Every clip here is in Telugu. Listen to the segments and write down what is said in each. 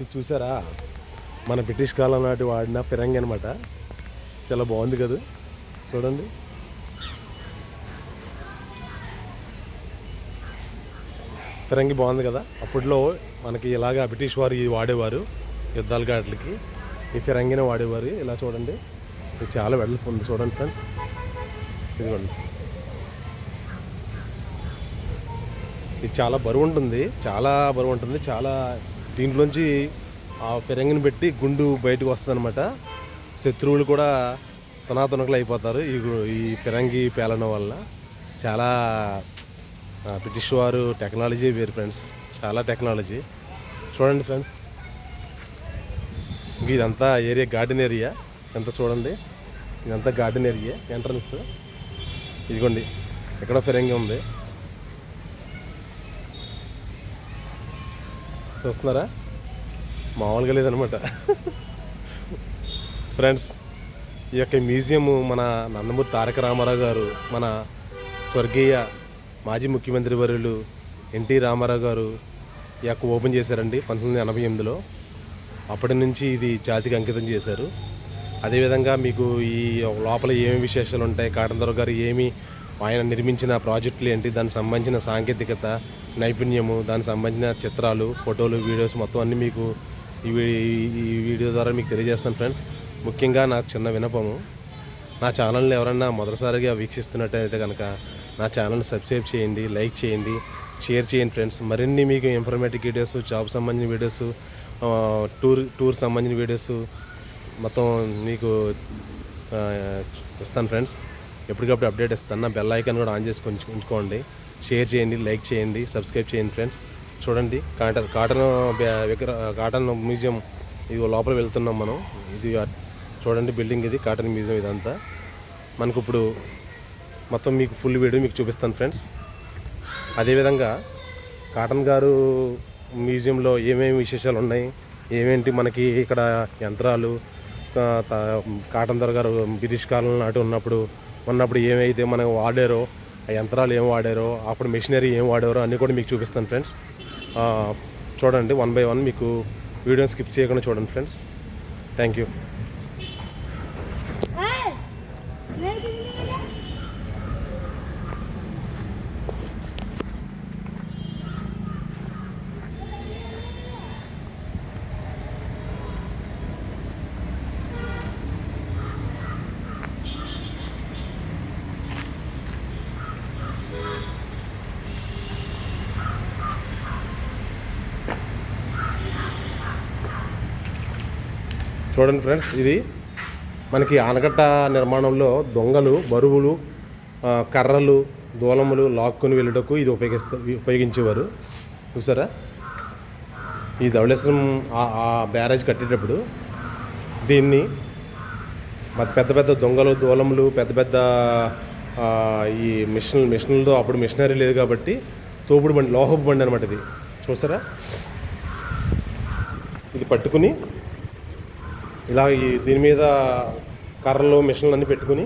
ఇది చూసారా? మన బ్రిటిష్ కాలం నాటి వాడిన ఫిరంగి అనమాట చాలా బాగుంది కదా. చూడండి. ఫిరంగి బాగుంది కదా. అప్పట్లో మనకి ఇలాగా బ్రిటిష్ వారు ఇది వాడేవారు. యుద్ధాల గాట్లకి ఈ ఫిరంగిని వాడేవారు. ఇలా చూడండి. ఇది చాలా వెడల్పు ఉంది చూడండి ఫ్రెండ్స్. ఇదిగోండి. ఇది చాలా బరువు ఉంటుంది. చాలా బరువు ఉంటుంది. చాలా దీంట్లోంచి ఆ ఫిరంగిని పెట్టి గుండు బయటకు వస్తుందన్నమాట. శత్రువులు కూడా తునాతునకలు అయిపోతారు ఈ ఈ ఫిరంగి పేలడం వల్ల చాలా బ్రిటిష్ వారు టెక్నాలజీ వేరు ఫ్రెండ్స్. చాలా టెక్నాలజీ. చూడండి ఫ్రెండ్స్. ఇదంతా ఏరియా గార్డెన్ ఏరియా. ఎంత చూడండి. ఇదంతా గార్డెన్ ఏరియా. ఎంట్రన్స్. ఇదిగోండి. ఇక్కడ ఫిరంగి ఉంది. చూస్తున్నారా మామూలుగా లేదనమాట. ఫ్రెండ్స్ ఈ యొక్క మ్యూజియం మన నందమూరి తారక రామారావు గారు మన స్వర్గీయ మాజీ ముఖ్యమంత్రి వర్యులు ఎన్టీ రామారావు గారు ఈ యొక్క ఓపెన్ చేశారండి పంతొమ్మిది వందల ఎనభై ఎనిమిదిలో. అప్పటి నుంచి ఇది జాతికి అంకితం చేశారు. అదేవిధంగా మీకు ఈ లోపల ఏమేమి విశేషాలు ఉంటాయి కాటందరావు గారు ఏమి ఆయన నిర్మించిన ప్రాజెక్టులు ఏంటి? దానికి సంబంధించిన సాంకేతికత నైపుణ్యము దానికి సంబంధించిన చిత్రాలు ఫోటోలు వీడియోస్ మొత్తం అన్నీ మీకు ఈ ఈ వీడియో ద్వారా మీకు తెలియజేస్తాను ఫ్రెండ్స్. ముఖ్యంగా నాకు చిన్న వినపము నా ఛానల్ని ఎవరన్నా మొదటిసారిగా వీక్షిస్తున్నట్టయితే కనుక నా ఛానల్ని సబ్స్క్రైబ్ చేయండి లైక్ చేయండి షేర్ చేయండి ఫ్రెండ్స్. మరిన్ని మీకు ఇన్ఫర్మేటివ్ వీడియోస్ జాబ్ సంబంధించిన వీడియోస్ టూర్ టూర్ సంబంధించిన వీడియోస్ మొత్తం మీకు ఇస్తాను ఫ్రెండ్స్. ఎప్పటికప్పుడు అప్డేట్ ఇస్తాను. బెల్ ఐకాన్ కూడా ఆన్ చేసి ఉంచు- ఉంచుకోండి. షేర్ చేయండి లైక్ చేయండి సబ్స్క్రైబ్ చేయండి ఫ్రెండ్స్ చూడండి కాటన్ కాటన్ విగ్ర విగ్రహ కాటన్ మ్యూజియం ఇది లోపల వెళ్తున్నాం మనం. ఇది చూడండి బిల్డింగ్ ఇది కాటన్ మ్యూజియం ఇదంతా. మనకు ఇప్పుడు మొత్తం మీకు ఫుల్ వీడియో మీకు చూపిస్తాను ఫ్రెండ్స్ అదేవిధంగా కాటన్ గారు మ్యూజియంలో ఏమేమి విశేషాలు ఉన్నాయి? ఏమేంటి మనకి ఇక్కడ యంత్రాలు? కాటన్ దొర గారు బ్రిటిష్ కాలం నాటి ఉన్నప్పుడు ఉన్నప్పుడు ఏమైతే మనం వాడారో ఆ యంత్రాలు ఏం వాడారో అప్పుడు మెషినరీ ఏం వాడారో అన్నీ కూడా మీకు చూపిస్తాను ఫ్రెండ్స్. చూడండి వన్ బై వన్ మీకు వీడియో స్కిప్ చేయకుండా చూడండి ఫ్రెండ్స్. Thank you. చూడండి ఫ్రెండ్స్ ఇది మనకి ఆనకట్ట నిర్మాణంలో దొంగలు బరువులు కర్రలు దూలములు లాక్కుని వెళ్ళటకు ఇది ఉపయోగిస్తా ఉపయోగించేవారు. చూసారా? ఈ ధవళేశ్వరం ఆ- బ్యారేజ్ కట్టేటప్పుడు దీన్ని పెద్ద పెద్ద దొంగలు దూలములు పెద్ద పెద్ద ఈ మిషన్ మిషన్లతో అప్పుడు మిషనరీ లేదు కాబట్టి తోపుడు బండి లోహపు బండి అనమాట ఇది. చూసారా? ఇది పట్టుకుని ఇలా ఈ దీని మీద కర్రలు మిషన్లు అన్నీ పెట్టుకుని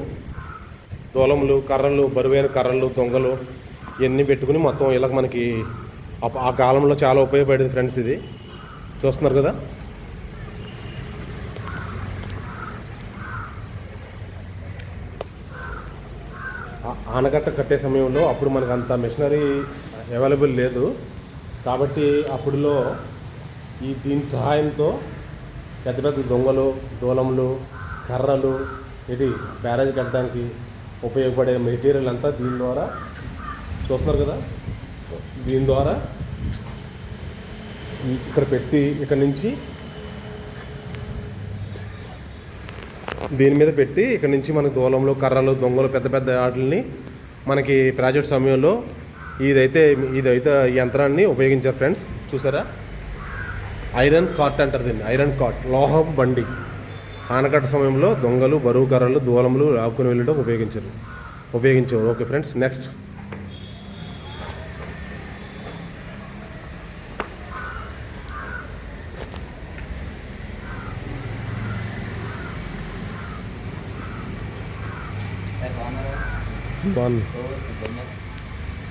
దూలములు కర్రలు బరువైన కర్రలు దొంగలు ఇవన్నీ పెట్టుకుని మొత్తం ఇలా మనకి ఆ కాలంలో చాలా ఉపయోగపడేది ఫ్రెండ్స్ ఇది. చూస్తున్నారు కదా? ఆనకట్ట కట్టే సమయంలో అప్పుడు మనకు అంత మిషనరీ అవైలబుల్ లేదు. కాబట్టి అప్పుడులో ఈ దీని సహాయంతో పెద్ద పెద్ద దొంగలు దూలములు కర్రలు ఇది బ్యారేజ్ కట్టడానికి ఉపయోగపడే మెటీరియల్ అంతా దీని ద్వారా చూస్తున్నారు కదా? దీని ద్వారా ఇక్కడ పెట్టి ఇక్కడ నుంచి దీని మీద పెట్టి ఇక్కడ నుంచి మనకి దూలంలో కర్రలు దొంగలు పెద్ద పెద్ద వాటిని మనకి ప్రాజెక్ట్ సమయంలో ఇదైతే ఇదైతే ఈ యంత్రాన్ని ఉపయోగించారు ఫ్రెండ్స్. చూసారా? ఐరన్ కార్ట్ అంటారు దీన్ని ఐరన్ కార్ట్ లోహం బండి. ఆనకట్ట సమయంలో దొంగలు బరువు కర్రలు దూలములు లాక్కుని వెళ్ళడం ఉపయోగించారు. ఉపయోగించారు. Okay friends next. బాగుంది